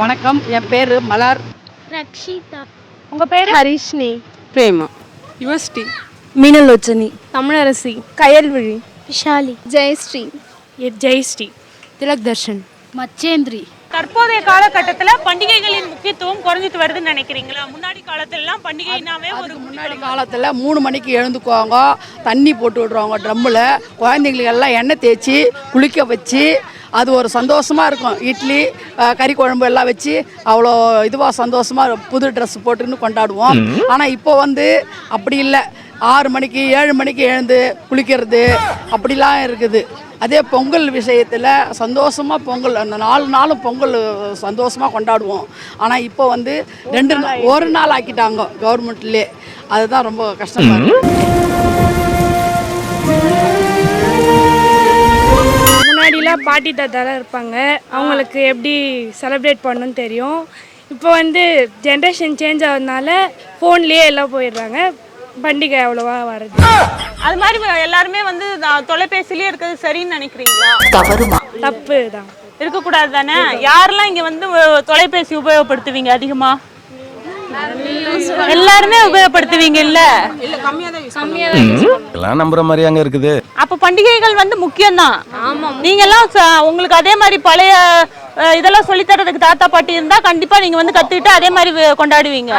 வணக்கம். என் பேர் மலர். ரக்ஷிதா. உங்க பேரு? ஹரிஷ்னி பிரேமா. யுவஸ்டி மீனலோச்சனி. தமிழரசி. கயல்விழி. விஷாலி. ஜெயஸ்ரீ. ஜெயஸ்ரீ. திலக் தர்ஷன் மச்சேந்திரி. தற்போதைய காலகட்டத்துல பண்டிகைகளின் முக்கியத்துவம் குறைஞ்சிட்டு வருதுன்னு நினைக்கிறீங்களா? முன்னாடி காலத்துல எல்லாம் பண்டிகைனாவே ஒரு முன்னாடி காலத்தில் மூணு மணிக்கு எழுந்துக்குவாங்க தண்ணி போட்டு விட்ருவாங்க ட்ரம்மில். குழந்தைங்களுக்கு எல்லாம் எண்ணெய் தேய்ச்சி குளிக்க வச்சு அது ஒரு சந்தோஷமாக இருக்கும். இட்லி கறி குழம்பு எல்லாம் வச்சு அவ்வளோ இதுவாக சந்தோஷமாக புது ட்ரெஸ் போட்டுன்னு கொண்டாடுவோம். ஆனால் இப்போ வந்து அப்படி இல்லை. ஆறு மணிக்கு ஏழு மணிக்கு எழுந்து குளிக்கிறது அப்படிலாம் இருக்குது. அதே பொங்கல் விஷயத்தில் சந்தோஷமாக பொங்கல் அந்த நாலு நாளும் பொங்கல் சந்தோஷமாக கொண்டாடுவோம். ஆனால் இப்போ வந்து ரெண்டு நாள் ஒரு நாள் ஆக்கிட்டாங்க கவர்மெண்ட்லேயே. அதுதான் ரொம்ப கஷ்டமாக இருக்கு. முன்னாடிலாம் பாட்டி தாத்தாலாம் இருப்பாங்க. அவங்களுக்கு எப்படி செலிப்ரேட் பண்ணணும்னு தெரியும். இப்போ வந்து ஜென்ரேஷன் சேஞ்ச் ஆகிறதுனால ஃபோன்லேயே எல்லாம் போயிடுறாங்க. பண்டிகை அவ்வளோவா வருது அது மாதிரி எல்லாருமே வந்து நான் தொலைபேசிலேயே இருக்கிறது சரின்னு நினைக்கிறீங்களா? தப்பு தான். இருக்கக்கூடாது தானே யாரெல்லாம் இங்க வந்து தொலைபேசி உபயோகப்படுத்துவீங்க அதிகமா? எல்லாருமே உபயோகப்படுத்துவீங்க இல்ல எல்லாம் நம்புற மாதிரி அங்க இருக்குது. அப்ப பண்டிகைகள் வந்து முக்கியம்தான். நீங்க எல்லாம் உங்களுக்கு அதே மாதிரி பழைய இதெல்லாம் சொல்லி தரதுக்கு தாத்தா பாட்டி இருந்தா கண்டிப்பா நீங்க வந்து கத்துக்கிட்டு அதே மாதிரி கொண்டாடுவீங்க.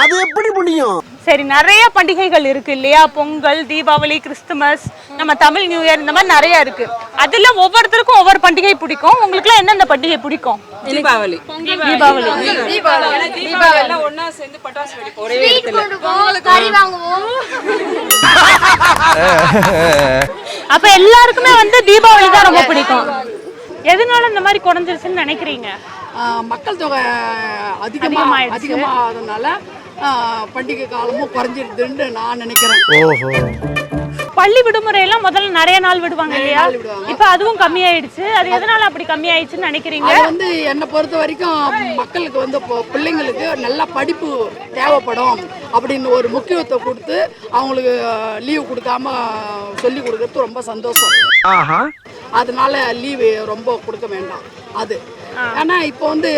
அது எப்படி முடியும் சரி நிறைய பண்டிகைகள் இருக்கு இல்லையா? பொங்கல் தீபாவளி கிறிஸ்துமஸ் நம்ம தமிழ் நியூ இயர் இந்த மாதிரி நிறைய இருக்கு. அதுல ஒவ்வொருத்தருக்கும் ஒவ்வொரு பண்டிகை பிடிக்கும். உங்களுக்குலாம் எந்தெந்த பண்டிகை பிடிக்கும்? தீபாவளி. தீபாவளி. தீபாவளிலாம் ஒண்ணா சேர்ந்து பட்டாசு வெடிப்போம் ஒரே இடத்துல. கறி வாங்குவோம். அப்ப எல்லாருக்குமே வந்து தீபாவளி தான் ரொம்ப பிடிக்கும். எதனால இந்த மாதிரி குறைஞ்சிருச்சுன்னு நினைக்கிறீங்க? ஆஹ் மக்கள் தொகை அதிகமாக. அதிகமாகிறதுனால ஆஹ் பண்டிகை காலமும் குறைஞ்சிருதுன்னு நான் நினைக்கிறேன். பள்ளி விடுமுறை எல்லாம் முதல்ல நிறைய நாள் விடுவாங்க இல்லையா. இப்ப அதுவும் கம்மியாயிடுச்சு. அது எதனால அப்படி கம்மியாயிடுச்சுன்னு நினைக்கிறீங்க? அது வந்து என்னை பொறுத்த வரைக்கும் மக்களுக்கு வந்து இப்போ பிள்ளைங்களுக்கு நல்ல படிப்பு தேவைப்படும் அப்படின்னு ஒரு முக்கியத்துவத்தை கொடுத்து அவங்களுக்கு லீவு கொடுக்காம சொல்லி கொடுக்கறது ரொம்ப சந்தோஷம். அதனால லீவு ரொம்ப கொடுக்க வேண்டாம். அது. ஏன்னா இப்போ வந்து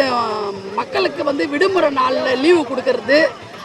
மக்களுக்கு வந்து விடுமுறை நாளில் லீவு கொடுக்கறது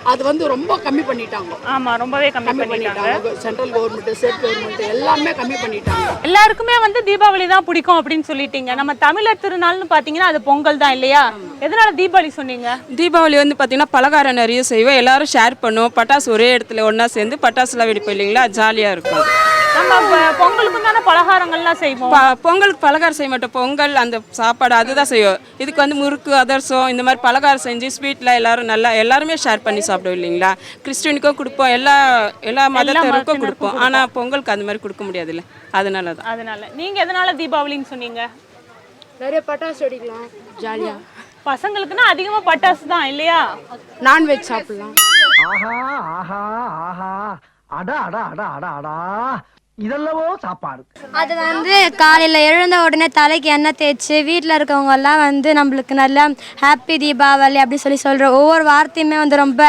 அது வந்து ரொம்ப கம்மி பண்ணிட்டாங்க. ஆமா ரொம்பவே கம்மி பண்ணிட்டாங்க. சென்ட்ரல் கவர்மெண்ட் ஸ்டேட் கவர்மெண்ட் எல்லாமே கம்மி பண்ணிட்டாங்க. எல்லாருக்குமே வந்து தீபாவளி தான் பிடிக்கும் அப்படின்னு சொல்லிட்டீங்க. நம்ம தமிழர் திருநாள்னு பாத்தீங்கன்னா அது பொங்கல் தான் இல்லையா? எதனால தீபாவளி சொன்னீங்க? தீபாவளி வந்து பார்த்தீங்கன்னா பலகாரம் நிறைய செய்வோம். எல்லாரும் ஷேர் பண்ணுவோம். பட்டாசு ஒரே இடத்துல ஒண்ணா சேர்ந்து பட்டாசுலாம் வெடிப்போம் இல்லைங்களா? ஜாலியாக இருக்கும். நம்ம பொங்கலுக்கும் தானே பலகாரங்கள்லாம் செய்வோம். ப- பொங்கலுக்கு பலகாரம் செய்ய மாட்டோம். பொங்கல் அந்த சாப்பாடு அதுதான் செய்வோம். இதுக்கு வந்து முறுக்கு அதர்சம் இந்த மாதிரி பலகாரம் செஞ்சு ஸ்வீட்டில் எல்லாரும் நல்லா எல்லாருமே ஷேர் பண்ணி சாப்பிடுவோம் இல்லைங்களா? கிறிஸ்டினுக்கும் கொடுப்போம். எல்லா எல்லா மதத்தினருக்கும் கொடுப்போம். ஆனால் பொங்கலுக்கு அந்த மாதிரி கொடுக்க முடியாதுல்ல. அதனால தான். அதனால. நீங்க எதனால தீபாவளின்னு சொன்னீங்க? நிறைய பட்டாசு வெடிக்கலாம் ஜாலியாக பசங்களுக்குன்னா அதிகமா பட்டாசு தான் இல்லையா? நான்வெஜ் சாப்பிடலாம். ஆஹா ஆஹா ஆஹா. அடா அடா அடா அடா அடா. இதெல்லவோ சாப்பாடு. அது வந்து காலையில் எழுந்த உடனே தலைக்கு எண்ணெய் தேய்ச்சி வீட்டில் இருக்கவங்க எல்லாம் வந்து நம்மளுக்கு நல்லா ஹாப்பி தீபாவளி அப்படி சொல்லி சொல்கிற ஒவ்வொரு வார்த்தையுமே வந்து ரொம்ப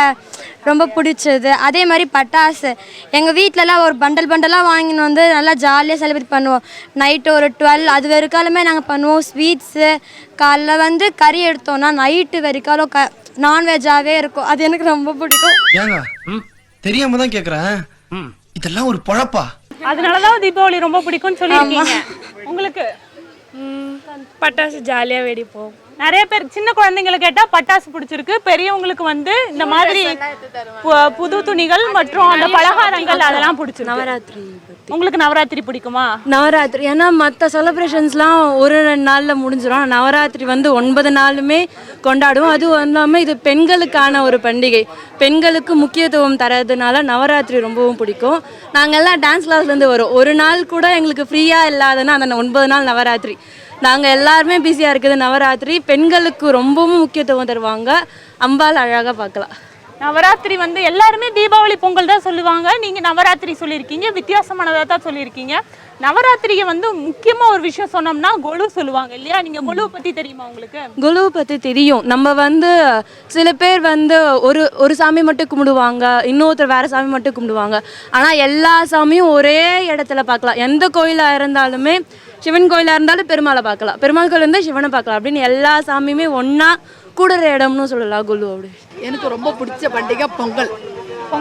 ரொம்ப பிடிச்சது. அதே மாதிரி பட்டாசு. எங்கள் வீட்டிலலாம் ஒரு பண்டல் பண்டலாக வாங்கின்னு வந்து நல்லா ஜாலியாக செலிப்ரேட் பண்ணுவோம். நைட்டு ஒரு டுவெல் அது வரைக்காலுமே நாங்கள் பண்ணுவோம். ஸ்வீட்ஸு காலைல வந்து கறி எடுத்தோம்னா நைட்டு வரைக்காலும் க நான்வெஜ்ஜாகவே இருக்கும். அது எனக்கு ரொம்ப பிடிக்கும். ஏங்க தெரியாம தான் கேக்குறேன். இதெல்லாம் ஒரு பொழப்பா? அதனாலதான் தீபாவளி ரொம்ப பிடிக்கும்னு சொல்லியிருக்கீங்க. உங்களுக்கு? பட்டாசு ஜாலியாக வெடிப்போம். நிறைய பேர் சின்ன குழந்தைங்களை கேட்டா பட்டாசு பிடிச்சிருக்கு. பெரியவங்களுக்கு வந்து இந்த மாதிரி பு- புது துணிகள் மற்றும் அந்த பலகாரங்கள் அதெல்லாம் பிடிச்சிருக்கு. நவராத்திரி உங்களுக்கு நவராத்திரி பிடிக்குமா? நவராத்திரி. ஏன்னா மற்ற செலிப்ரேஷன்ஸ்லாம் ஒரு ரெண்டு நாளில் முடிஞ்சிடும் நவராத்திரி வந்து ஒன்பது நாளுமே கொண்டாடுவோம். அதுவும் இல்லாமல் இது பெண்களுக்கான ஒரு பண்டிகை. பெண்களுக்கு முக்கியத்துவம் தரதுனால நவராத்திரி ரொம்பவும் பிடிக்கும். நாங்கள்லாம் டான்ஸ் கிளாஸ்லேருந்து வரோம். ஒரு நாள் கூட எங்களுக்கு ஃப்ரீயாக இல்லாதன்னா அந்த ஒன்பது நாள் நவராத்திரி. நாங்கள் எல்லாருமே பிஸியாக இருக்குது நவராத்திரி. பெண்களுக்கு ரொம்பவும் முக்கியத்துவம் தருவாங்க. அம்பாள் அழகாக பார்க்கலாம். நவராத்திரி வந்து எல்லாருமே தீபாவளி பொங்கல் தான் சொல்லுவாங்க. நீங்கள் நவராத்திரி சொல்லியிருக்கீங்க வித்தியாசமானதாக தான் சொல்லியிருக்கீங்க. நவராத்திரியை வந்து முக்கியமாக ஒரு விஷயம் சொன்னோம்னா கொலு சொல்லுவாங்க இல்லையா? நீங்கள் கொலுவை பற்றி தெரியுமா உங்களுக்கு? குருவை பற்றி தெரியும். நம்ம வந்து சில பேர் வந்து ஒரு ஒரு சாமி மட்டும் கும்பிடுவாங்க இன்னொருத்தர் வேறு சாமி மட்டும் கும்பிடுவாங்க. ஆனால் எல்லா சாமியும் ஒரே இடத்துல பார்க்கலாம். எந்த கோயிலாக இருந்தாலுமே சிவன் கோயிலாக இருந்தாலும் பெருமாளை பார்க்கலாம். பெருமாள் கோயில் இருந்தால் சிவனை பார்க்கலாம். அப்படின்னு எல்லா சாமியுமே ஒன்றா கூடுற இடம்னு சொல்லலாம் குல்லு அப்படி. எனக்கு ரொம்ப பிடிச்ச பண்டிகை பொங்கல்.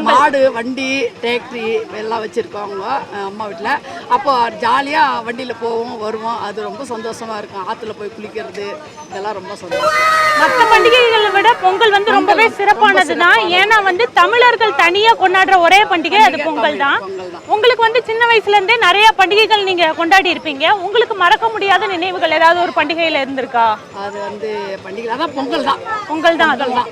மாடு வண்டி டிராக்டரி எல்லாம் வச்சுருக்கோங்க அம்மா வீட்டில் அப்போ ஜாலியாக வண்டியில் போவோம் வருவோம். அது ரொம்ப சந்தோஷமாக இருக்கும். ஆற்றுல போய் குளிக்கிறது இதெல்லாம் ரொம்ப சந்தோஷம். மற்ற பண்டிகைகளை விட பொங்கல் வந்து ரொம்பவே சிறப்பானது. தான் ஏன்னா வந்து தமிழர்கள் தனியா கொண்டாடுற ஒரே பண்டிகை அது பொங்கல் தான். உங்களுக்கு வந்து சின்ன வயசுல இருந்தே நிறைய பண்டிகைகள் நீங்க கொண்டாடி இருப்பீங்க. உங்களுக்கு மறக்க முடியாத நினைவுகள் ஏதாவது ஒரு பண்டிகையில இருந்திருக்கா? அது வந்து பண்டிகை அதான் பொங்கல் தான். பொங்கல் தான் பொங்கல் தான்.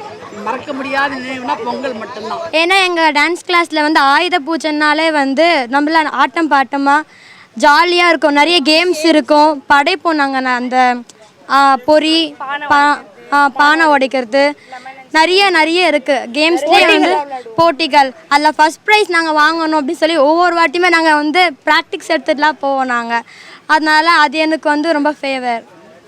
மறக்க முடியாத நினைவுனா பொங்கல் மட்டும்தான். ஏன்னா எங்கள் டான்ஸ் கிளாஸில் வந்து ஆயுத பூஜைனாலே வந்து நம்மள ஆட்டம் பாட்டமாக ஜாலியாக இருக்கும். நிறைய கேம்ஸ் இருக்கும். படைப்போம் நாங்கள் அந்த ஆ, பொரி பா ஆ, பானை உடைக்கிறது. நிறைய நிறைய இருக்குது கேம்ஸ்லேயே வந்து போட்டிகள் அதில் ஃபஸ்ட் ப்ரைஸ் நாங்கள் வாங்கணும் அப்படின்னு சொல்லி ஒவ்வொரு வாட்டியுமே நாங்கள் வந்து ப்ராக்டிக்ஸ் எடுத்துட்டுலாம் போவோம் நாங்கள் அதனால அது எனக்கு வந்து ரொம்ப ஃபேவர்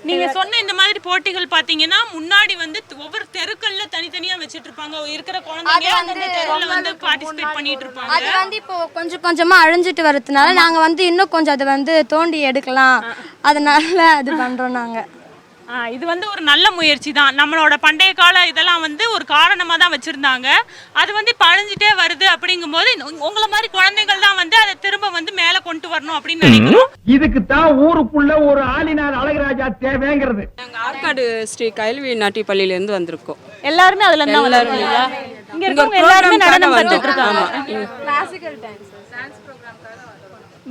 நீங்க சொன்ன இந்த மாதிரி போட்டிகள் பாத்தீங்கன்னா முன்னாடி வந்து ஒவ்வொரு தெருக்கள்ல தனித்தனியா வச்சிட்டு இருப்பாங்க இருக்கிற குழந்தைங்க அந்தந்த தெருவுல வந்து பார்ட்டிசிபேட் பண்ணிட்டு இருப்பாங்க. அது வந்து இப்போ கொஞ்சம் கொஞ்சமா அழிஞ்சிட்டு வரதுனால நாங்க வந்து இன்னும் கொஞ்சம் அதை வந்து தோண்டி எடுக்கலாம். அதனால அது பண்றோம் நாங்க. ஆ, இது வந்து ஒரு நல்ல முயற்சி தான். நம்மளோட பண்டைய கால இதெல்லாம் வந்து ஒரு காரணமாக தான் வச்சுருந்தாங்க. அது வந்து இப்போ அழிஞ்சிட்டே வருது அப்படிங்கும்போது உங்களை மாதிரி குழந்தைகள் தான் வந்து அதை திரும்ப வந்து மேலே கொண்டு வரணும் அப்படின்னு நினைக்கிறோம். இதுக்கு தான் ஊருக்குள்ள ஒரு ஆளினார் அழகராஜா தேவைங்கிறது. நாங்கள் ஆற்காடு ஸ்ரீ கல்வி நாட்டி பள்ளியிலேருந்து வந்திருக்கோம். எல்லாருமே அதுல இருந்தா வளருவீங்களா இங்க இருக்கவங்க எல்லாருமே நடனம் கத்துட்டு இருக்காங்க.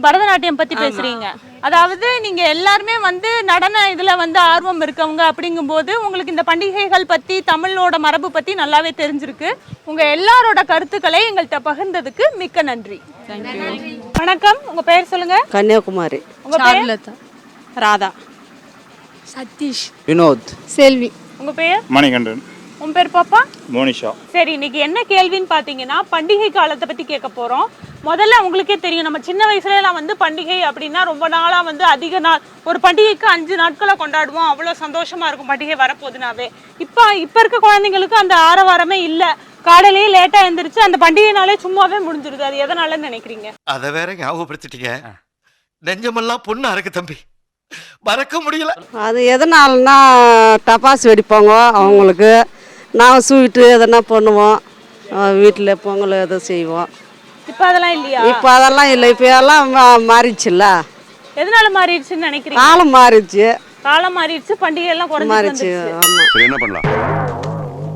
பரதநாட்டியம் பத்தி பேசுறீங்க. அதாவது நீங்க எல்லாருமே வந்து நடன இதுல வந்து ஆர்வம் இருக்கவங்க அப்படிங்கும்போது உங்களுக்கு இந்த பண்டிகைகள் பத்தி தமிழோட மரபு பத்தி நல்லாவே தெரிஞ்சிருக்கு. உங்க எல்லாரோட கருத்துக்களை எங்கள்கிட்ட பகிர்ந்ததுக்கு மிக்க நன்றி. வணக்கம். உங்க பெயர் சொல்லுங்க. கன்னியாகுமரி. உங்க பேர்? ராதா. சதீஷ். வினோத். செல்வி. உங்க பெயர் மணிகண்டன். உன் பேர் பாப்பா? மோனிஷா. சரி இன்னைக்கு என்ன கேள்வின்னு பார்த்தீங்கன்னா பண்டிகை காலத்தை பற்றி கேட்க போகிறோம் முதல்ல உங்களுக்கே தெரியும் நம்ம சின்ன வயசுல எல்லாம் வந்து பண்டிகை அப்படின்னா ரொம்ப நாளாக வந்து அதிக நாள் ஒரு பண்டிகைக்கு அஞ்சு நாட்களை கொண்டாடுவோம். அவ்வளோ சந்தோஷமா இருக்கும் பண்டிகை வரப்போகுதுனாவே. இப்போ இப்போ இருக்க குழந்தைங்களுக்கு அந்த ஆரவாரமே இல்லை. காலையிலேயே லேட்டாக எழுந்திரிச்சு அந்த பண்டிகைனாலே சும்மாவே முடிஞ்சிருது. அது எதனாலன்னு நினைக்கிறீங்க? அத வேற ஞாபகப்படுத்திட்டீங்க. நெஞ்சமெல்லாம் பொண்ணு அறக்கு தம்பி. மறக்க முடியல. அது எதனாலனா டபாஸ் வெடிப்பாங்க அவங்களுக்கு. நான் ஸ்வீட்டு எதனா பண்ணுவோம். வீட்டில் பொங்கல் எதுவும் செய்வோம். இப்போ அதெல்லாம் இல்லையா? இப்போ அதெல்லாம் இல்லை. இப்போ எல்லாம் மா- மாறிடுச்சுல்ல? எதனால மாறிடுச்சுன்னு நினைக்கிறீங்க? காலம் மாறிடுச்சு. காலம் மாறிடுச்சு பண்டிகை எல்லாம் குறைஞ்சிட்டு மாறிடுச்சு. ஆமாம் என்ன பண்ணலாம்?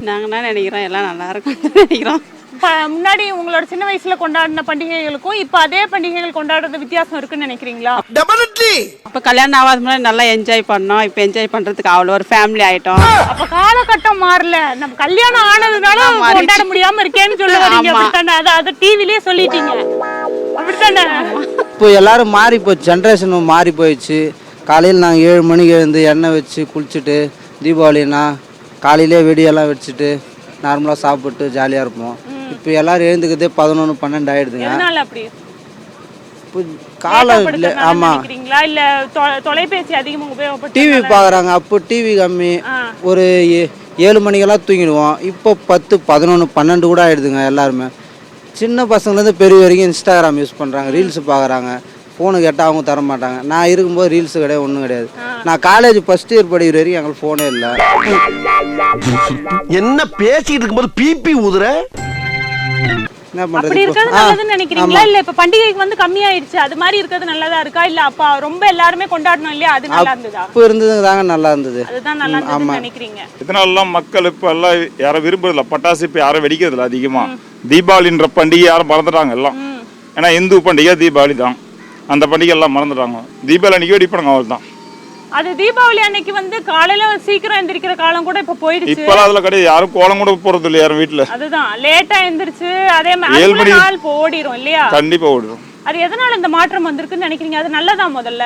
நாங்கள் என்ன நினைக்கிறோம் எல்லாம் நல்லா இருக்கும்னு நினைக்கிறோம். முன்னாடி உங்களோட சின்ன வயசுல கொண்டாடின பண்டிகைகளுக்கும் இப்ப அதே பண்டிகைகள் கொண்டாடுறது வித்தியாசம் இருக்குன்னு நினைக்கிறீங்களா? டெபினெட்லி இப்போ கல்யாணம் ஆகாத முன்னாடி நல்லா என்ஜாய் பண்ணோம். இப்போ என்ஜாய் பண்ணுறதுக்கு அவ்வளோ ஒரு ஃபேமிலி ஆகிட்டோம் அப்ப காலகட்டம் மாறல. நம்ம கல்யாணம் ஆனதுனால. கொண்டாட முடியாம இருக்கேன்னு சொல்ல வரீங்க. அப்படித்தானே? அது அது டிவிலயே சொல்லிட்டீங்க. அப்படித்தானே? இப்போ எல்லாரும் மாறி போச்சு ஜென்ரேஷனும் மாறி போயிடுச்சு. காலையில் நாங்கள் ஏழு மணிக்கு எழுந்து எண்ணெய் வச்சு குளிச்சுட்டு தீபாவளினா காலையிலே வெடியெல்லாம் வச்சுட்டு நார்மலாக சாப்பிட்டு ஜாலியாக இருப்போம். இப்போ எல்லாரும் எழுந்துக்கிறதே பதினொன்று பன்னெண்டு ஆயிடுதுங்க. எதனால அப்படி? இப்போ காலம் இல்லை ஆமாம் இல்ல தொ- தொலைபேசி அதிகமா உபயோகப்பட்டு டிவி பார்க்குறாங்க. அப்போ டிவி கம்மி. ஒரு ஏ- ஏழு மணிக்கெல்லாம் தூங்கிடுவோம். இப்போ பத்து பதினொன்று பன்னெண்டு கூட ஆயிடுதுங்க எல்லாருமே. சின்ன பசங்கலேருந்து பெரிய வரைக்கும் இன்ஸ்டாகிராம் யூஸ் பண்ணுறாங்க ரீல்ஸ் பார்க்குறாங்க. ஃபோனு கேட்டால் அவங்க தர மாட்டாங்க நான் இருக்கும்போது ரீல்ஸ் கிடையாது ஒன்றும் கிடையாது. நான் காலேஜ் ஃபஸ்ட் இயர் படிக்கிற வரைக்கும் எங்களுக்கு ஃபோனே இல்லை. என்ன பேசிட்டு இருக்கும்போது பிபி ஊதுற? என்ன அப்படி பண்ணுறது இருக்கிறது நல்லதுன்னு நினைக்கிறீங்களா? இல்ல இப்ப பண்டிகைக்கு வந்து கம்மியாயிடுச்சு. அது மாதிரி இருக்கிறது நல்லதா இருக்கா? இல்ல அப்ப ரொம்ப எல்லாருமே கொண்டாடணும் இல்லையா? அது நல்லா இருந்ததா? அப்போ இருந்தது தாங்க நல்லா இருந்தது. அதுதான் நல்லா இருந்ததுன்னு நினைக்கிறீங்க. இதனாலலாம் மக்கள் இப்போ எல்லாம் யாரும் விரும்புறதில்ல பட்டாசு இப்போ யாரும் வெடிக்கிறதில்ல அதிகமாக தீபாவளின்ற பண்டிகை யாரும் மறந்துட்டாங்க எல்லாம். ஏன்னா இந்து பண்டிகை தீபாவளி தான் அந்த பண்டிகை எல்லாம் மறந்துட்டாங்க. தீபாவளி அன்னைக்கு வெடிப்பாங்க அவள் தான் அது தீபாவளி அன்னைக்கு வந்து காலையில சீக்கிரம் எந்திரிக்கிற காலம் கூட இப்ப போயிடுச்சு. இப்போலாம் அதில் கிடையாது. யாரும் கோலம் கூட போகிறது இல்லை யாரும் வீட்டில் அதுதான். லேட்டா எந்திரிச்சு அதே மாதிரி மணி- நாள் இப்போ ஓடிரும் இல்லையா? கண்டிப்பாக ஓடிடும் அது எதனால இந்த மாற்றம் வந்திருக்குன்னு நினைக்கிறீங்க? அது நல்லதா முதல்ல?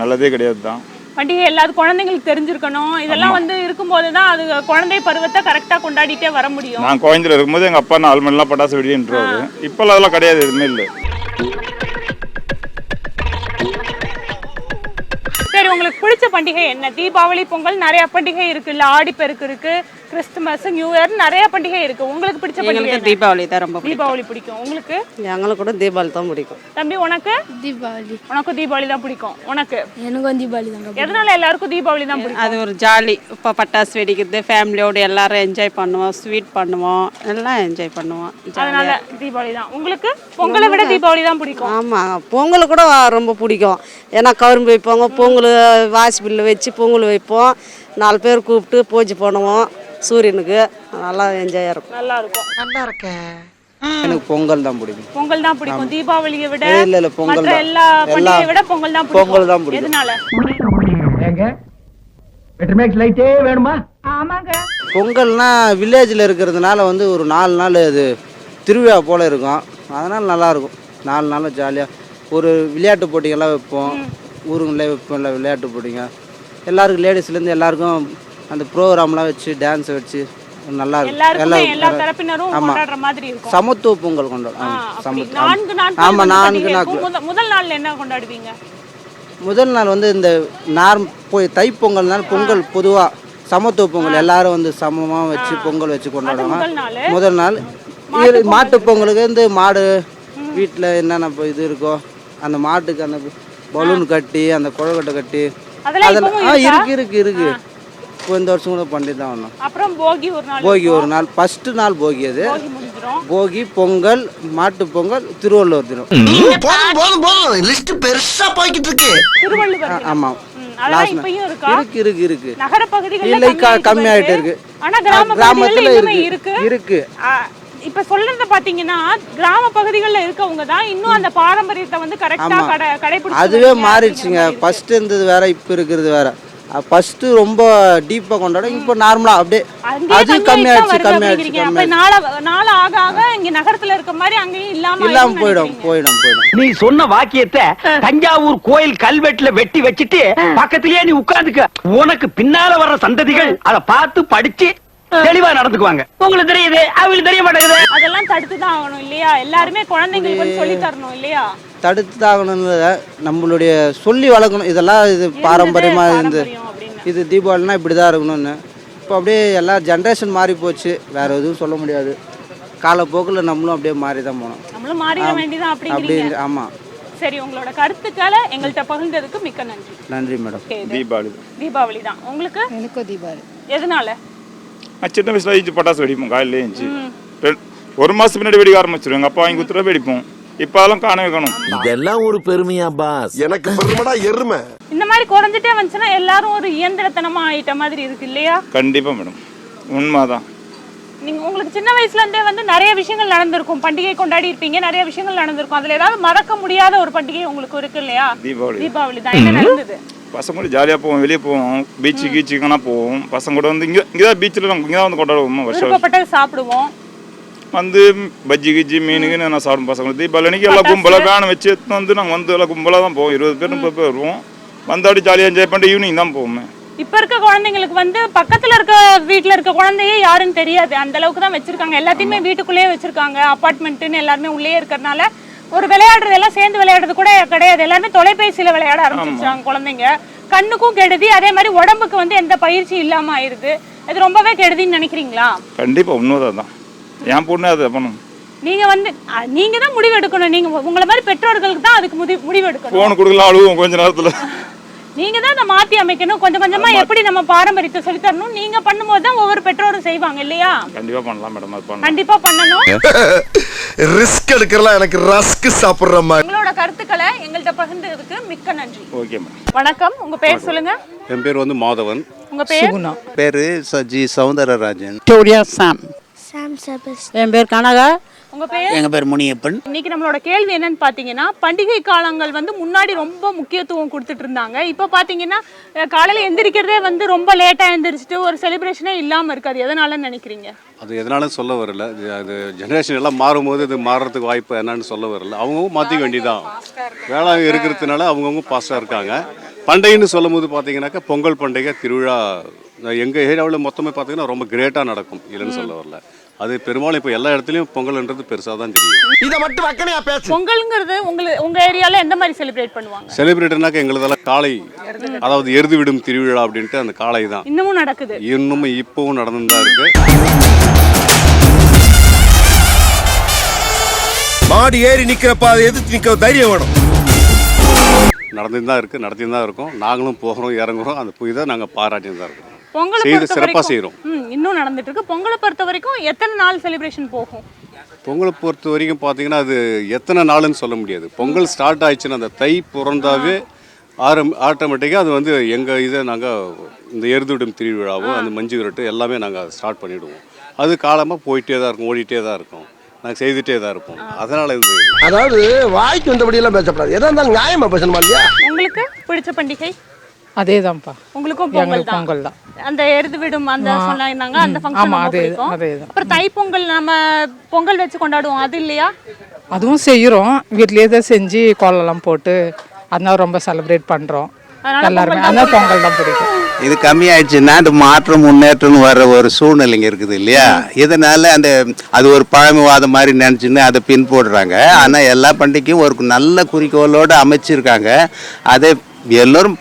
நல்லதே கிடையாது தான். பண்டிகை எல்லாது குழந்தைங்களுக்கு தெரிஞ்சிருக்கணும். இதெல்லாம் வந்து இருக்கும்போது தான் அது குழந்தை பருவத்தை கரெக்டா கொண்டாடிட்டே வர முடியும். நான் கோயந்தில் இருக்கும்போது எங்கள் அப்பா நாலு மணிலாம் பட்டாசு வெடின்றாரு இப்போல்லாம் அதெல்லாம் கிடையாது எதுவுமே இல்லை. சரி உங்களுக்கு பிடிச்ச பண்டிகை என்ன? தீபாவளி பொங்கல் நிறைய பண்டிகை இருக்கு இல்ல? ஆடிப்பெருக்கு இருக்கு கிறிஸ்துமஸ் நியூ இயர் நிறைய பண்டிகை இருக்கு. உங்களுக்கு பிடிச்ச பண்டிகை என்ன? தீபாவளி தான் ரொம்ப பிடிக்கும். தீபாவளி பிடிக்கும். உங்களுக்கு? எங்களுக்கு கூட தீபாவளி தான் பிடிக்கும். தம்பி உனக்கு? தீபாவளி. உனக்கும் தீபாவளி தான் பிடிக்கும். உனக்கு? எனக்கும் தீபாவளி தாங்க எதனால எல்லாருக்கும் தீபாவளி தான் பிடிக்கும்? அது ஒரு ஜாலி. இப்போ பட்டாசு வெடிக்கிறது ஃபேமிலியோடு எல்லாரும் என்ஜாய் பண்ணுவோம் ஸ்வீட் பண்ணுவோம் எல்லாம் என்ஜாய் பண்ணுவோம். அதனால தீபாவளி தான். உங்களுக்கு? பொங்கலை விட தீபாவளி தான் பிடிக்கும். ஆமாம் பொங்கல் கூட ரொம்ப பிடிக்கும். ஏன்னா கரும்பு வைப்பாங்க பொங்கல் வாசிப்பில் வச்சு பொங்கல் வைப்போம். நாலு பேர் கூப்பிட்டு பூஜை பண்ணுவோம். சூரியனுக்கு நல்லா என்ஜாயாக இருக்கும். நல்லா இருக்கும். நல்லா இருக்கேன் எனக்கு பொங்கல் தான் பிடிக்கும். பொங்கல் தான் பிடிக்கும். தீபாவளியை விட இல்ல, இல்ல, பொங்கல் தான். எல்லா பண்டிகையை விட பொங்கல் தான் பிடிக்கும். பொங்கல் தான் பிடிக்கும். எதனால? ஏங்க பெட்ரமேக்ஸ் லைட்டே வேணுமா? ஆமாங்க. பொங்கல்னா வில்லேஜில் இருக்கிறதுனால வந்து ஒரு நாலு நாள் அது திருவிழா போல் இருக்கும். அதனால் நல்லாயிருக்கும் நாலு நாள் ஜாலியாக ஒரு விளையாட்டு போட்டிகள்லாம் வைப்போம். ஊருங்களே வைப்போம்ல விளையாட்டு போட்டிங்க. எல்லாருக்கும் லேடிஸ்லேருந்து எல்லாருக்கும் அந்த ப்ரோக்ராம்லாம் வச்சு டான்ஸ் வச்சு நல்லா இருக்கும். எல்லா தரப்பினரும் ஆமா. கொண்டாடுற மாதிரி இருக்கும். சமத்துவ பொங்கல் கொண்டாடும் ஆ, ஆமா, அப்படி. சமத்துவ நான்கு நாட்கள் ஆமாம் வந்து நான்கு நாட்கள் முதல் நாள்ல என்ன கொண்டாடுவீங்க? முதல் நாள் வந்து இந்த நார் போய் தைப்பொங்கல்னால பொங்கல் பொதுவாக சமத்துவ பொங்கல். எல்லாரும் வந்து சமமாக வச்சு பொங்கல் வச்சு. கொண்டாடுவாங்க. முதல் நாள்? மாட்டு பொங்கலுக்கு? வந்து மாடு வீட்டில் என்னென்ன இது இருக்கோ அந்த மாட்டுக்கு அந்த பலூன் கட்டி அந்த குழக்கட்டை கட்டி அதெல்லாம் ஆ இருக்கா? இருக்கு இருக்கு இப்போ இந்த வருஷம் கூட பண்ணி தான் வந்தோம். அப்புறம் போகி ஒரு நாள் போகி ஒரு நாள் ஃபஸ்ட்டு நாள் போகி அது. போகி பொங்கல் மாட்டு பொங்கல் திருவள்ளுவர் தினம். போதும் போதும் போதும். லிஸ்ட் பெருசா போய்கிட்டு இருக்கு. திருவள்ளுவர். ஆமாம் இருக்கா? இருக்கு இருக்கு நகர பகுதிகள்ல இல்லை க கம்மியாயிட்டு. இருக்கு. ஆனா கிராம கிராமத்துல இருக்கு. இருக்கு. இப்ப சொல்றத பாத்தீங்கன்னா கிராம பகுதிகள்ல இருக்கவங்க தான் இன்னும் அந்த பாரம்பரியத்தை வந்து கரெக்டா ஆமா. கடை கடைபிடிச்சு அதுவே மாறிடுச்சுங்க. ஃபர்ஸ்ட் இருந்தது வேற இப்போ இருக்கிறது வேற. ஃபர்ஸ்ட் ரொம்ப டீப்பா கொண்டாடும். இப்போ நார்மலா அப்படியே அது கம்மியாயிடுச்சு அப்படிங்கிறீங்க. அப்ப நாள நாள ஆக ஆக இங்க நகரத்துல இருக்க மாதிரி அங்கேயும் இல்லாம இல்லாம போயிடும். போயிடும் போயிடும். நீ சொன்ன வாக்கியத்தை தஞ்சாவூர் கோயில் கல்வெட்டுல வெட்டி வச்சிட்டு பக்கத்திலேயே நீ உட்கார்ந்துக்க உனக்கு பின்னால வர்ற சந்ததிகள் அத பார்த்து படிச்சு தெளிவா நடந்துக்குவாங்க. உங்களுக்கு தெரியுது அவங்களுக்கு தெரிய மாட்டேங்குது. அதெல்லாம் தடுத்து தான் ஆகணும் இல்லையா? எல்லாருமே குழந்தைங்களுக்கு வந்து சொல்லி தரணும் இல்லையா? தடுத்து தாகணும்னு நம்மளுடைய சொல்லி வளர்க்கணும். இதெல்லாம் இது பாரம்பரியமா இருந்து. அப்படின்னு? இது தீபாவளினா இப்படி தான் இருக்கணும்னு. இப்போ அப்படியே எல்லா ஜென்ரேஷன் மாறி போச்சு. வேற எதுவும் சொல்ல முடியாது. காலப்போக்கில் நம்மளும் அப்படியே மாறி தான் போனோம். நம்மளும் மாறிட வேண்டியதான் அப்படி அப்படிங்கிறீங்க. ஆமாம் சரி உங்களோட கருத்துக்களை எங்கள்கிட்ட பகிர்ந்ததுக்கு மிக்க நன்றி. நன்றி மேடம். தீபாவளி தீபாவளி. தான் உங்களுக்கு? எனக்கும் தீபாவளி. எதனால? நான் சின்ன வயசுல இருந்துச்சு பட்டாசு வெடிப்போம் காலையில ரெண்டு- ஒரு மாசம் முன்னாடி வெடிக்க ஆரம்பிச்சிருவோம் எங்க அப்பா வாங்கி கொடுத்துட்டு வெடிப்போம். இப்ப அதெல்லாம் காணவே காணும். இதெல்லாம் ஒரு பெருமையா பாஸ். எனக்கு பெருமடா எருமை. இந்த மாதிரி குறைஞ்சிட்டே வந்துச்சுன்னா எல்லாரும் ஒரு இயந்திரத்தனமா ஆயிட்ட மாதிரி இருக்கு இல்லையா? கண்டிப்பா மேடம் உண்மைதான். நீங்க உங்களுக்கு சின்ன வயசுல இருந்தே வந்து நிறைய விஷயங்கள் நடந்திருக்கும். பண்டிகை கொண்டாடி இருப்பீங்க நிறைய விஷயங்கள் நடந்திருக்கும். அதுல ஏதாவது மறக்க முடியாத ஒரு பண்டிகை உங்களுக்கு இருக்கு இல்லையா? தீபாவளி. தீபாவளி தான். என்ன நடந்தது? பசங்க கூட ஜாலியாக போவோம் வெளியே போவோம். பீச்சு கீச்சுக்குனா போவோம். பசங்க கூட வந்து இங்கே இங்கே தான் பீச்சில் நாங்கள் இங்கே தான் வந்து கொண்டாடுவோம் வருஷம். சாப்பிடுவோம். வந்து பஜ்ஜி கிஜ்ஜி மீனுக்குன்னு நான் சாப்பிடும் பசங்க தீபாவளி அன்னைக்கு எல்லாம் கும்பலாக வேனை வச்சு வந்து நாங்கள் வந்து எல்லாம் கும்பலாக தான் போவோம். இருபது பேர் முப்பது பேர் வருவோம். வந்து அப்படி ஜாலியாக என்ஜாய் பண்ணிட்டு ஈவினிங் தான் போவோமே. இப்ப இருக்க குழந்தைங்களுக்கு வந்து பக்கத்துல இருக்க வீட்ல இருக்க குழந்தையே யாருன்னு தெரியாது. அந்த அளவுக்கு தான் வச்சிருக்காங்க. எல்லாத்தையுமே வீட்டுக்குள்ளேயே வச்சிருக்காங்க. அபார்ட்மெண்ட்னு எல்லாருமே உள்ளே இருக்கறனால ஒரு விளையாடுறது எல்லாம் சேர்ந்து விளையாடுறது கூட கிடையாது. எல்லாருமே தொலைபேசியில விளையாட ஆரம்பிச்சிருக்காங்க குழந்தைங்க. கண்ணுக்கும் கெடுதி அதே மாதிரி உடம்புக்கு வந்து எந்த பயிற்சி இல்லாம ஆயிருது. இது ரொம்பவே கெடுதின்னு நினைக்கிறீங்களா? கண்டிப்பாக உண்மைதான் தான் என் பொண்ணு அதை பண்ணும். நீங்க வந்து நீங்க தான் முடிவு எடுக்கணும். நீங்க உங்களை மாதிரி பெற்றோர்களுக்கு தான் அதுக்கு முடி முடிவு எடுக்கணும். ஃபோன் கொடுக்கலாம் அழுவோம் கொஞ்ச நேரத்தில். நீங்க தான் அதை மாத்தி அமைக்கணும். கொஞ்சம் கொஞ்சமா எப்படி நம்ம பாரம்பரியத்தை சொல்லி தரணும்? நீங்க பண்ணும்போது தான் ஒவ்வொரு பெற்றோரும் செய்வாங்க இல்லையா? கண்டிப்பாக பண்ணலாம் மேடம் அது பண்ணலாம். கண்டிப்பா பண்ணணும். ரிஸ்க் எடுக்கிறலாம் எனக்கு ரஸ்க் சாப்பிடுற மாதிரி. உங்களோட கருத்துக்களை எங்கள்கிட்ட பகிர்ந்ததுக்கு மிக்க நன்றி. ஓகே மேடம் வணக்கம். உங்க பேர் சொல்லுங்க. என் பேர் வந்து மாதவன். உங்க பேர்? பேர் Saji Soundararajan Victoria Sam Sam சபஸ் என் பேர் கனகா. உங்க பேர்? எங்க பேர் முனியப்பன். இன்னைக்கு நம்மளோட கேள்வி என்னன்னு பாத்தீங்கன்னா பண்டிகை காலங்கள் வந்து முன்னாடி ரொம்ப முக்கியத்துவம் கொடுத்துட்டு இருந்தாங்க. இப்போ பாத்தீங்கன்னா காலையில எந்திரிக்கிறதே வந்து ரொம்ப லேட்டா எந்திரிச்சிட்டு ஒரு செலிப்ரேஷனே இல்லாம இருக்காது எதனால நினைக்கிறீங்க? அது எதனாலும் சொல்ல வரல. இது அது ஜெனரேஷன் எல்லாம் மாறும்போது இது மாறுறதுக்கு வாய்ப்பு என்னன்னு சொல்ல வரல. அவங்கவுங்க மாற்றிக்க வேண்டியதான் வேலை இருக்கிறதுனால அவங்கவுங்க பாஸ்டாக இருக்காங்க. பண்டிகைன்னு சொல்லும் போது பார்த்தீங்கன்னாக்கா பொங்கல் பண்டிகை திருவிழா எங்கள் ஏரியாவில் மொத்தமே பார்த்தீங்கன்னா ரொம்ப கிரேட்டாக நடக்கும். இல்லைன்னு சொல்ல வரல. அது பெரும்பாலும் இப்போ எல்லா இடத்துலையும் பொங்கல்ன்றது பெருசாக தான் தெரியும். இத மட்டும் வக்கனையா பேசு. பொங்கல்ங்கிறது உங்க உங்க ஏரியால எந்த மாதிரி செலிப்ரேட் பண்ணுவாங்க? செலிப்ரேட்டர்னாக்க எங்களுதெல்லாம் காளை அதாவது எருது விடும் திருவிழா அப்படின்ட்டு அந்த காளை தான். இன்னமும் நடக்குது. இன்னும் இப்போவும் நடந்துட்டு தான் இருக்கு. மாடி ஏறி நிக்கிறப்ப அதை எதிர்த்து நிக்க தைரியம் வேணும். நடந்துட்டு தான் இருக்குது நடத்திட்டு தான் இருக்கோம். நாங்களும் போகிறோம் இறங்குறோம். அந்த இதை நாங்கள் பாராட்டிட்டு தான் இருக்கோம். பொங்கலை செய்து சிறப்பாக செய்கிறோம் ம், இன்னும் நடந்துட்டு இருக்கு பொங்கலை பொறுத்த வரைக்கும் எத்தனை நாள் செலிப்ரேஷன் போகும்? பொங்கலை பொறுத்த வரைக்கும் பார்த்தீங்கன்னா அது எத்தனை நாளுன்னு சொல்ல முடியாது. பொங்கல் ஸ்டார்ட் ஆயிடுச்சுன்னா அந்த தை பிறந்தாவே ஆரம் ஆட்டோமேட்டிக்காக அது வந்து எங்கள் இதை நாங்கள் இந்த எருதுவிடும் திருவிழாவும் அந்த மஞ்சு விரட்டு எல்லாமே நாங்கள் ஸ்டார்ட் பண்ணிவிடுவோம் அது காலமாக போயிட்டே தான் இருக்கும் ஓடிட்டே தான் இருக்கும். நாங்கள் செய்துட்டே தான் இருப்போம். அதனால் இது அதாவது வாய்க்கு வந்தபடி எல்லாம் பேசப்படாது. எதா இருந்தாலும் நியாயமா பேசணுமா இல்லையா? உங்களுக்கு பிடிச்ச பண்டிகை? அதேதான்ப்பா. உங்களுக்கும் பொங்கல் தான். பொங்கல் தான். அந்த எருது விடும் அந்த. சொன்னாங்க அந்த ஃபங்க்ஷன் அதே- அதேதான். அப்புறம் தை பொங்கல் நம்ம பொங்கல் வச்சு கொண்டாடுவோம் அது இல்லையா? அதுவும் செய்கிறோம் வீட்லேயே தான் செஞ்சு கோலம்லாம் போட்டு அதனால ரொம்ப செலிப்ரேட் பண்ணுறோம் அதனால எல்லாருமே. பொங்கல் தான் அதனால பொங்கல் தான் பிடிக்கும். இது கம்மியாயிடுச்சுன்னா அந்த மாற்றம் முன்னேற்றம்னு வர்ற ஒரு சூழ்நிலைங்க இருக்குது இல்லையா? இதனால அந்த அது ஒரு பழமைவாதம் மாதிரி நினச்சின்னு அதை பின்பற்றுறாங்க ஆனால் எல்லா பண்டிகையும் ஒரு நல்ல குறிக்கோளோடு அமைச்சிருக்காங்க. அதை எல்லோரும்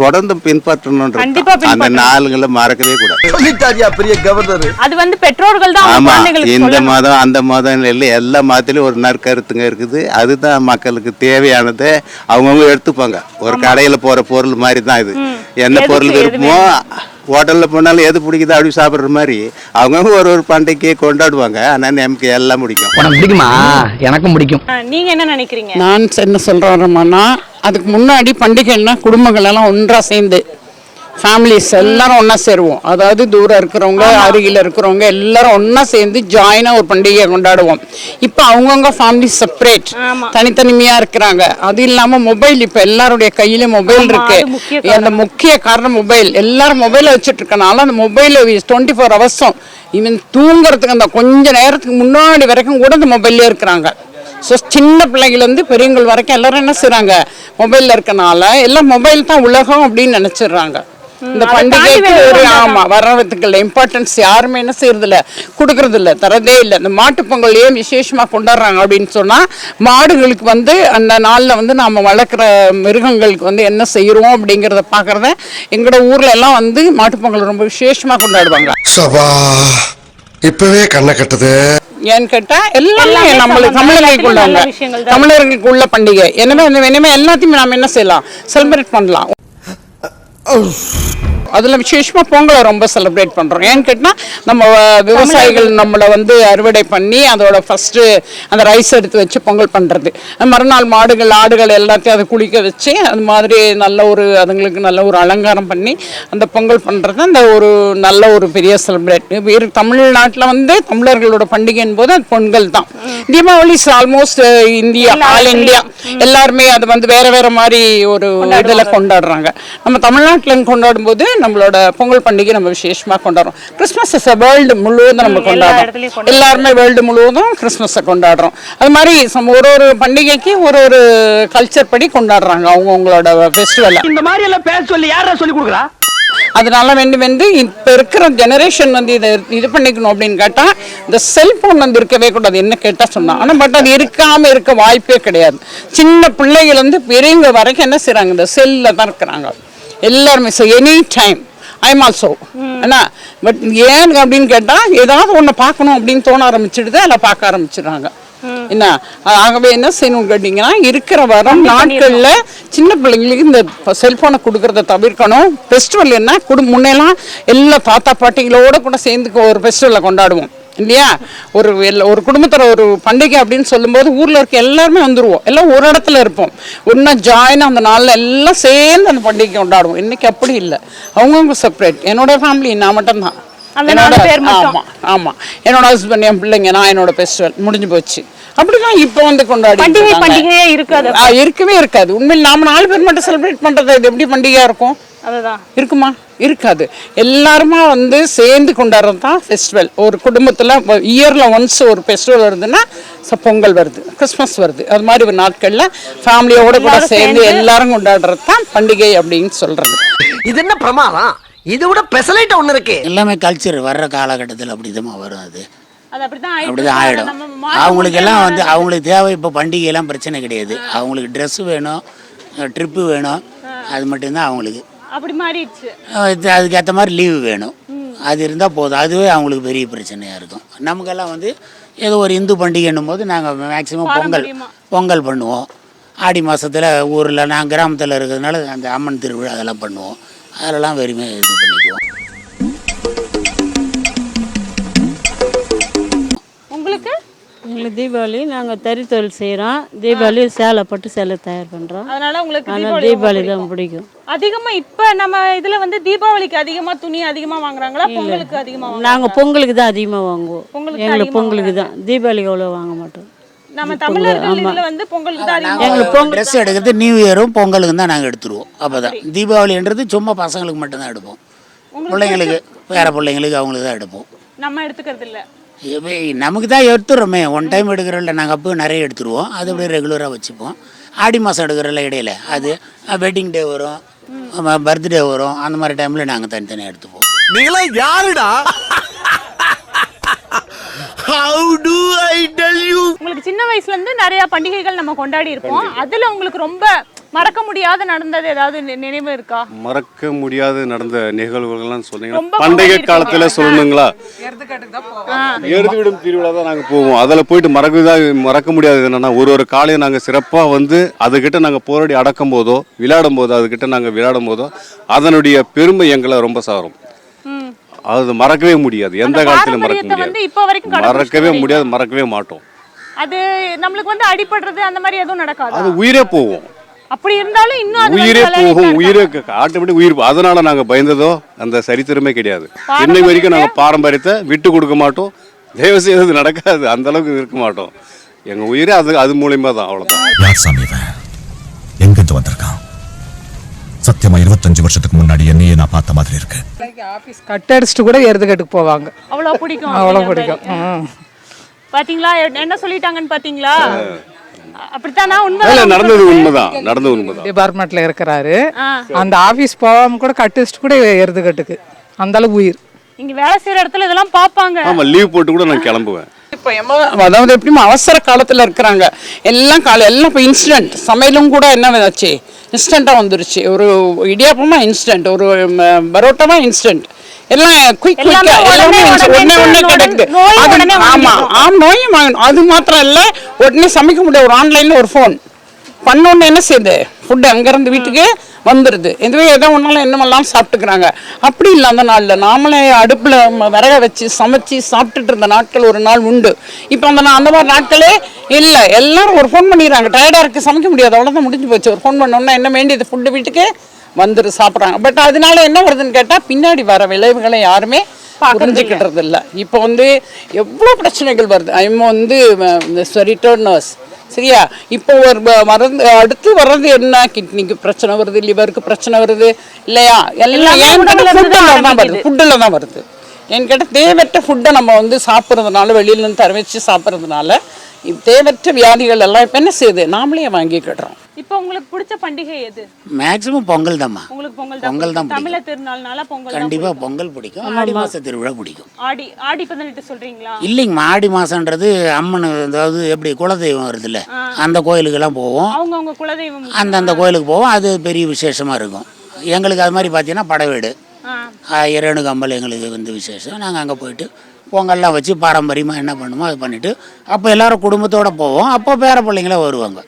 தொடர்ந்து கண்டிப்பா அந்த பின்பற்றணும். நாளுங்களை மறக்கவே கூடாது. சொல்லிட்டாரியா பெரிய கவர்னர்? அது வந்து பெற்றோர்கள் தான் இந்த. மதம் அந்த மதம் இல்லை எல்லா மதத்துலயும் ஒரு நற்கருத்துங்க இருக்குது. அதுதான் மக்களுக்கு தேவையானதை அவங்கவுங்க எடுத்துப்பாங்க. ஒரு கடையில போற பொருள் மாதிரி தான் இது. என்ன பொருள் இருக்குமோ ஹோட்டல்ல போனாலும் எது பிடிக்குதோ அப்படி சாப்பிடுற மாதிரி அவங்கவுங்க ஒரு ஒரு பண்டிகையை கொண்டாடுவாங்க. ஆனா நமக்கு எல்லாம் பிடிக்கும். உனக்கு பிடிக்குமா? எனக்கும் பிடிக்கும். ஆ, நீங்க என்ன நினைக்கிறீங்க? நான் என்ன சொல்கிறோம்னா அதுக்கு முன்னாடி பண்டிகைன்னா குடும்பங்கள் எல்லாம் ஒன்றா சேர்ந்து ஃபேமிலிஸ் எல்லாரும் ஒன்றா சேருவோம். அதாவது தூரம் இருக்கிறவங்க அருகில் இருக்கிறவங்க எல்லாரும் ஒன்றா சேர்ந்து ஜாயினாக ஒரு பண்டிகையை கொண்டாடுவோம். இப்போ அவங்கவுங்க ஃபேமிலி செப்பரேட் தனித்தனிமையாக இருக்கிறாங்க. அது இல்லாமல் மொபைல் இப்போ எல்லாருடைய கையில மொபைல் இருக்கு. அந்த முக்கிய காரணம் மொபைல் எல்லாரும் மொபைலை வச்சுட்டு இருக்கனால அந்த மொபைலை டுவெண்ட்டி ஃபோர் ஹவர்ஸும் ஈவன் தூங்குறதுக்கு அந்த கொஞ்ச நேரத்துக்கு முன்னாடி வரைக்கும் கூட அந்த மொபைல்லே இருக்கிறாங்க. ஸோ சின்ன பிள்ளைங்கள்லேருந்து பெரியவங்கள் வரைக்கும் எல்லாரும் என்ன செய்றாங்க? மொபைலில் இருக்கனால எல்லாம் மொபைல் தான் உலகம் அப்படின்னு நினச்சிடுறாங்க. இந்த பண்டிகைக்கு ஒரு. ஆமா வர்றதுக்கு இல்லை இம்பார்ட்டன்ஸ் யாருமே என்ன செய்யறது இல்ல கொடுக்கறது இல்ல தரதே இல்லை. இந்த மாட்டுப் பொங்கல் ஏன் விசேஷமா கொண்டாடுறாங்க அப்படின்னு சொன்னா மாடுகளுக்கு வந்து அந்த நாள்ல வந்து நாம வளர்க்குற மிருகங்களுக்கு வந்து என்ன செய்யறோம் அப்படிங்கறத பாக்குறத எங்களோட ஊர்ல எல்லாம் வந்து மாட்டுப் பொங்கல் ரொம்ப விசேஷமா கொண்டாடுவாங்க. சபா இப்பவே கண்ணை கட்டுது. ஏன்னு கேட்டா எல்லாமே நம்மளுக்கு. தமிழர்களுக்கு உள்ளவங்க. தமிழர்களுக்கு உள்ள பண்டிகை. எனவே இனிமே எல்லாத்தையுமே நாம என்ன செய்யலாம்? செலிப்ரேட் பண்ணலாம். Oh. அதில் விசேஷமா பொங்கலை ரொம்ப செலிப்ரேட் பண்றோம். ஏன்னு கேட்டா நம்ம விவசாயிகள் நம்மளை வந்து அறுவடை பண்ணி அதோட ஃபர்ஸ்ட் அந்த ரைஸ் எடுத்து வச்சு பொங்கல் பண்றது. மறுநாள் மாடுகள் ஆடுகள் எல்லாத்தையும் அதை குளிக்க வச்சு அது மாதிரி நல்ல ஒரு அதுங்களுக்கு நல்ல ஒரு அலங்காரம் பண்ணி அந்த பொங்கல் பண்றது அந்த ஒரு நல்ல ஒரு பெரிய செலிப்ரேட் வேறு தமிழ்நாட்டில் வந்து தமிழர்களோட பண்டிகையின் போது அது பொங்கல் தான். Deepavali almost India all India. எல்லாருமே அது வந்து வேற வேற மாதிரி ஒரு இதில் கொண்டாடுறாங்க. நம்ம தமிழ்நாட்டில் கொண்டாடும் போது நம்மளோட பொங்கல் பண்டிகை நம்ம விசேஷமா கொண்டாடுறோம். கிறிஸ்மஸ் வேர்ல்டு முழுவதும் நம்ம கொண்டாடுறோம். எல்லாருமே வேர்ல்டு முழுவதும் கிறிஸ்மஸை கொண்டாடுறோம். அது மாதிரி ஒரு ஒரு பண்டிகைக்கு ஒரு ஒரு கல்ச்சர் படி கொண்டாடுறாங்க அவங்க அவங்களோட ஃபெஸ்டிவலை இந்த மாதிரி எல்லாம் பேச சொல்லி யாரா சொல்லி கொடுக்குறா? அதனால வேண்டி வந்து இப்போ இருக்கிற ஜெனரேஷன் வந்து இதை இது பண்ணிக்கணும் அப்படின்னு கேட்டால் இந்த செல்போன் வந்து இருக்கவே கூடாது என்ன கேட்டால் சொன்னா. ஆனால் பட் அது இருக்காம இருக்க வாய்ப்பே கிடையாது. சின்ன பிள்ளைகள் வந்து பெரியவங்க வரைக்கும் என்ன செய்றாங்க? இந்த செல்லில் தான் இருக்கிறாங்க. எல்லாருமே. So any time I'm also என்ன பட் ஏன் அப்படின்னு கேட்டால் ஏதாவது ஒன்று பார்க்கணும் அப்படின்னு தோண ஆரம்பிச்சிடுது அதில் பார்க்க ஆரம்பிச்சிடுறாங்க. என்ன? ஆகவே என்ன செய்யணும் கேட்டிங்கன்னா இருக்கிற வரம் நாட்களில் சின்ன பிள்ளைங்களுக்கு இந்த செல்ஃபோனை கொடுக்கறத தவிர்க்கணும். ஃபெஸ்டிவல் என்ன? குடும் முன்னெல்லாம் எல்லா தாத்தா பாட்டிகளோட கூட சேர்ந்து ஒரு ஃபெஸ்டிவலை கொண்டாடுவோம். இல்லையா? ஒரு ஒரு குடும்பத்தில் ஒரு பண்டிகை அப்படின்னு சொல்லும்போது ஊரில் இருக்க எல்லாருமே வந்துருவோம். எல்லாம் ஒரு இடத்துல இருப்போம். ஒன்றா ஜாயின் அந்த நாளில் எல்லாம் சேர்ந்து அந்த பண்டிகை கொண்டாடுவோம். இன்னைக்கு அப்படி இல்லை. அவங்கவுங்க செப்பரேட் என்னோட ஃபேமிலி நான் மட்டும்தான். என்னோட. ஆமா ஆமா. என்னோட ஹஸ்பண்ட் என் பிள்ளைங்க நான் என்னோட ஃபெஸ்டிவல் முடிஞ்சு போச்சு. அப்படிதான் இப்போ வந்து கொண்டாடி பண்டிகை. பண்டிகையே இருக்காது. இருக்கவே இருக்காது. உண்மையில் நாம நாலு பேர் மட்டும் செலிப்ரேட் பண்றது அது எப்படி பண்டிகையா இருக்கும்? அதுதான். இருக்குமா? இருக்காது. எல்லாருமா வந்து சேர்ந்து கொண்டாடுறது தான் ஃபெஸ்டிவல் ஒரு குடும்பத்தில் இயரில் ஒன்ஸ் ஒரு ஃபெஸ்டிவல் வருதுன்னா பொங்கல் வருது கிறிஸ்மஸ் வருது. அது மாதிரி ஒரு நாட்களில் ஃபேமிலியோட கூட சேர்ந்து எல்லாரும் கொண்டாடுறது தான் பண்டிகை அப்படின்னு சொல்றது. இது என்ன பிரமாதம்? இதை விட பெசலைட் ஒண்ணு இருக்கு. எல்லாமே கல்ச்சர் வர்ற காலகட்டத்தில் அப்படிதான் வரும் அது. அப்படிதான் மாத்த அவங்களுக்கு எல்லாம் வந்து. அவங்களுக்கு தேவை இப்போ பண்டிகையெல்லாம் பிரச்சனை கிடையாது. அவங்களுக்கு ட்ரெஸ் வேணும் ட்ரிப்பு வேணும். அது மட்டும்தான் அவங்களுக்கு. அப்படி மாறிடுச்சு. அதுக்கேற்ற மாதிரி லீவு வேணும். அது இருந்தால் போதும். அதுவே அவங்களுக்கு பெரிய பிரச்சனையாக இருக்கும். நமக்கெல்லாம் வந்து ஏதோ ஒரு இந்து பண்டிகைன்னும் போது நாங்கள் மேக்ஸிமம் பொங்கல். பொங்கல் பண்ணுவோம். ஆடி மாதத்தில் ஊரில் நான் கிராமத்தில் இருக்கிறதுனால அந்த அம்மன் திருவிழா அதெல்லாம் பண்ணுவோம். அதெல்லாம் வெறுமே இது பண்ணிக்குவோம். எங்களுக்கு தீபாவளி நாங்கள் தறி தொழில் செய்கிறோம் தீபாவளி சேலை பட்டு சேலை தயார் பண்ணுறோம் அதனால உங்களுக்கு ஆனால் தீபாவளி தீபாவளி தான் பிடிக்கும். அதிகமா இப்ப நம்ம இதுல வந்து தீபாவளிக்கு அதிகமா துணி அதிகமா வாங்குறாங்களா? பொங்கலுக்கு அதிகமா வாங்குறாங்களா? நாங்கள் பொங்கலுக்கு தான் அதிகமாக வாங்குவோம். பொங்கலுக்கு எங்களுக்கு பொங்கலுக்கு தான். தீபாவளிக்கு அவ்வளோ வாங்க மாட்டோம். நம்ம தமிழர்கள். இதுல வந்து பொங்கலுக்கு தான் அதிகமா எங்களுக்கு பொங்கல் ட்ரெஸ் எடுக்கிறது நியூ இயரும் பொங்கலுக்கும் தான் நாங்கள் எடுத்துருவோம். அப்போ தான் தீபாவளின்றது சும்மா பசங்களுக்கு மட்டும்தான் எடுப்போம். பிள்ளைங்களுக்கு வேற பிள்ளைங்களுக்கு அவங்களுக்கு தான் எடுப்போம். நம்ம எடுத்துக்கிறது இல்ல. நமக்கு தான் எடுத்துடுறோமே. ஒன் டைம் எடுக்கிறோம்ல நாங்கள் அப்போ நிறைய எடுத்துருவோம் அது அப்படியே ரெகுலராக வச்சுப்போம். ஆடி மாதம் எடுக்கிறோம்ல இடையில அது வெட்டிங் டே வரும். பர்த்டே வரும். அந்த மாதிரி டைமில் நாங்கள் தனித்தனியாக எடுத்துப்போம். நீங்களா யாருடா? How do I tell you உங்களுக்கு சின்ன வயசுல இருந்து நிறைய பண்டிகைகள் நம்ம கொண்டாடி இருப்போம். அதுல உங்களுக்கு ரொம்ப மறக்க முடியாத நடந்தது ஏதாவது நினைவு இருக்கா? மறக்க முடியாத நடந்த நிகழ்வுகள்லாம் சொன்னீங்கன்னா கொண்டாடி காலத்தில். சொல்லணுங்களா? ஆ. எருது விடும் திருவிழா தான் நாங்கள் போவோம். அதில் போயிட்டு மறக்க மறக்க முடியாதது என்னன்னா ஒரு ஒரு காலையும் நாங்கள் சிறப்பாக வந்து அதுக்கிட்ட நாங்கள் போராடி அடக்கும் போதோ விளையாடும் போதோ அதுக்கிட்ட நாங்கள் விளையாடும் போதோ அதனுடைய பெருமை எங்களை ரொம்ப சாரும். ம். அது மறக்கவே முடியாது. எந்த காலத்திலும் மறக்க முடியாது. இப்ப வரைக்கும் கடைபிடிச்சிட்டு மறக்கவே. முடியாது மறக்கவே மாட்டோம். அது நம்மளுக்கு வந்து அடிபடுறது அந்த மாதிரி எதுவும் நடக்காது? அது உயிரே போகும் அப்படி இருந்தாலும் இன்னும் உயிரே போகும். உயிரே ஆட்டோமேட்டிக் உயிர் அதனால நாங்க பயந்ததோ அந்த சரித்திரமே கிடையாது. இன்னைக்கு வரைக்கும் நாங்க பாரம்பரியத்தை விட்டு கொடுக்க மாட்டோம். தயவு செய்து அது நடக்காது. அந்த அளவுக்கு இருக்க மாட்டோம். எங்க உயிரே அது அது மூலியமா தான் அவ்வளவுதான். யார் சாமி இவன்? எங்கிருந்து வந்திருக்கான்? சத்தியமா இருபத்தஞ்சு வருஷத்துக்கு முன்னாடி என்னையே நான் பார்த்த மாதிரி இருக்கு. ஆஃபீஸ் கட் அடிச்சுட்டு கூட எருதுகட்டுக்கு போவாங்க. அவ்வளவு பிடிக்கும் அவ்வளோ பிடிக்கும். பாத்தீங்களா? என்ன சொல்லிட்டாங்கன்னு பாத்தீங்களா? அப்படித்தானா? இல்ல உண்மை நடந்தது உண்மைதான். நடந்தது உண்மைதான். டிபார்ட்மெண்ட்ல இருக்கிறாரு. அந்த ஆபீஸ் போகாம கூட கட் அடிச்சுட்டு கூட எருதுகட்டுக்கு அந்த அளவு உயிர். இங்க வேலை செய்யற இடத்துல இதெல்லாம் பாப்பாங்க ஆமா லீவ் போட்டு கூட நான் கிளம்புவேன். இப்போ எம அதாவது எப்படியும் அவசர காலத்தில் இருக்கிறாங்க. எல்லாம் கால எல்லாம் இப்போ இன்ஸ்டன்ட் சமையலும் கூட என்ன ஆச்சு? இன்ஸ்டண்ட்டாக வந்துருச்சு. ஒரு இடியாப்பமா இன்ஸ்டன்ட் ஒரு ம, பரோட்டாமா இன்ஸ்டன்ட் எல்லாம் குயிக் எல்லாமே உடனே, உடனே கிடைக்குது அது ஆமா வாங்கிடுறோம். ஆ நோயும் அது மாத்திரம் இல்லை உடனே சமைக்க முடியாது ஒரு ஆன்லைனில் ஒரு ஃபோன் பண்ணோன்னு என்ன செய்யுது? ஃபுட்டு அங்கேருந்து வீட்டுக்கு வந்துடுது இதுவே எதோ ஒன்றாலும் என்னமெல்லாம் சாப்பிட்டுக்கிறாங்க. அப்படி இல்லை அந்த நாளில் நாமளே அடுப்பில் விறக வச்சு சமைச்சு சாப்பிட்டுட்டு இருந்த நாட்கள் ஒரு நாள் உண்டு. இப்போ அந்த அந்த மாதிரி நாட்களே இல்லை. எல்லாரும் ஒரு ஃபோன் பண்ணிடுறாங்க டயர்டாக இருக்குது சமைக்க முடியாது. அவ்வளோதான் முடிஞ்சு போச்சு. ஒரு ஃபோன் பண்ணோன்னா என்ன வேண்டியது? ஃபுட்டு வீட்டுக்கு வந்துரு சாப்பிட்றாங்க. பட் அதனால என்ன வருதுன்னு கேட்டால் பின்னாடி வர விளைவுகளை யாருமே புரிஞ்சுக்கிட்டது இல்லை. இப்போ வந்து எவ்வளோ பிரச்சனைகள் வருது. ஐமோ வந்து ரிட்டர்னர்ஸ் சரியா? இப்போ ஒரு மருந்து அடுத்து வர்றது என்ன? கிட்னிக்கு பிரச்சனை வருது லிவருக்கு பிரச்சனை வருது இல்லையா? எல்லாம் ஃபுட்டில் தான் வருது. ஃபுட்டில் தான் வருது. என் கேட்ட தேவையற்ற ஃபுட்டை நம்ம வந்து சாப்பிட்றதுனால வெளியிலேருந்து தர வச்சு சாப்பிட்றதுனால தேவையற்ற வியாதிகள் எல்லாம் இப்போ என்ன செய்யுது? நாமளே வாங்கிக்கிடுறோம். இப்போ உங்களுக்கு பிடிச்ச பண்டிகை எது? மேக்ஸிமம் பொங்கல் தான்மா உங்களுக்கு பொங்கல் பொங்கல் தான் பிடிக்கும். தமிழ திருநாள்னால பொங்கல் பிடிக்கும். பொங்கல் பிடிக்கும். ஆடி மாத திருவிழா பிடிக்கும். ஆடி ஆடி பதினெட்டு சொல்றீங்களா? இல்லைங்கம்மா ஆடி மாதன்றது அம்மன் அதாவது எப்படி குலதெய்வம் வருதுல்ல அந்த கோயிலுக்கெல்லாம் போவோம். அவங்க அவங்க குலதெய்வம் அந்தந்த கோயிலுக்கு போவோம். அது பெரிய விசேஷமாக இருக்கும். எங்களுக்கு அது மாதிரி பார்த்தீங்கன்னா படவேடு. ஆ. இரேணுக்கு அம்பல் எங்களுக்கு வந்து விசேஷம். நாங்கள் அங்கே போயிட்டு பொங்கல்லாம் வச்சு பாரம்பரியமாக என்ன பண்ணுமோ அது பண்ணிவிட்டு அப்போ எல்லாரும் குடும்பத்தோடு போவோம். அப்போ பேர பிள்ளைங்களே வருவாங்க.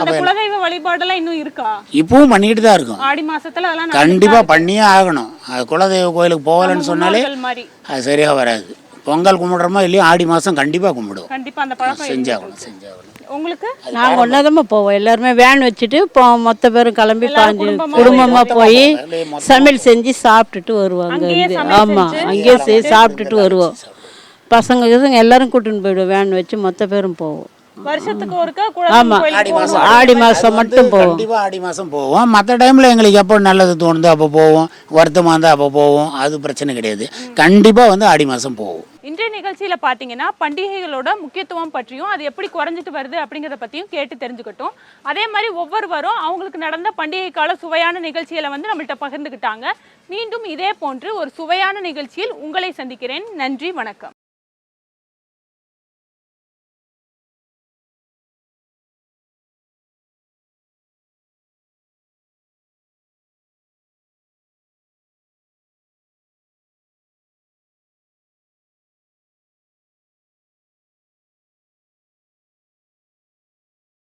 அந்த குலதெய்வ வழிபாடெல்லாம் இன்னும் இருக்கா? இப்பவும் பண்ணிட்டு தான் இருக்கோம். ஆடி மாசத்துல அதெல்லாம் கண்டிப்பாக பண்ணியே ஆகணும். அது குலதெய்வ கோயிலுக்கு போகலன்னு சொன்னாலே அது சரியாக வராது. பொங்கல் கும்பிடுறோமோ இல்லையோ ஆடி மாதம் கண்டிப்பாக கும்பிடுவோம். கண்டிப்பா அந்த பழக்கம் செஞ்சாகணும் செஞ்சாகணும். உங்களுக்கு? நாங்கள் ஒன்றாதமாக போவோம். எல்லாருமே வேன் வச்சுட்டு இப்போ மொத்த பேரும் கிளம்பி பாஞ்சு குடும்பமா குடும்பமாக போய் சமையல் செஞ்சு சாப்பிட்டுட்டு வருவாங்க அங்கேயே இங்க. சமையல் ஆமா செஞ்சு அங்கேயே சாப்பிட்டுட்டு வருவோம். பசங்க இதுங்க எல்லாரும் கூட்டின்னு போயிடுவோம். வேன் வச்சு மொத்த பேரும் போவோம். வருஷத்துக்கு ஒருக்கா ஆமா. ஆடி மாசம். மாசம் மட்டும் போவோம். கண்டிப்பா ஆடி மாதம் போவோம். மற்ற டைமில் எங்களுக்கு எப்போ நல்லது தோணுதோ அப்போ போவோம். வருத்தமாக இருந்தால் அப்போ போவோம். அது பிரச்சனை கிடையாது. கண்டிப்பாக வந்து ஆடி மாதம் போவோம். இன்றைய நிகழ்ச்சியில பாத்தீங்கன்னா பண்டிகைகளோட முக்கியத்துவம் பற்றியும் அது எப்படி குறைஞ்சிட்டு வருது அப்படிங்கறத பத்தியும் கேட்டு தெரிஞ்சுக்கிட்டோம். அதே மாதிரி ஒவ்வொருவரும் அவங்களுக்கு நடந்த பண்டிகை கால சுவையான நிகழ்ச்சிகளை வந்து நம்மள்ட்ட பகிர்ந்துக்கிட்டாங்க. மீண்டும் இதே போன்று ஒரு சுவையான நிகழ்ச்சியில் உங்களை சந்திக்கிறேன். நன்றி வணக்கம்.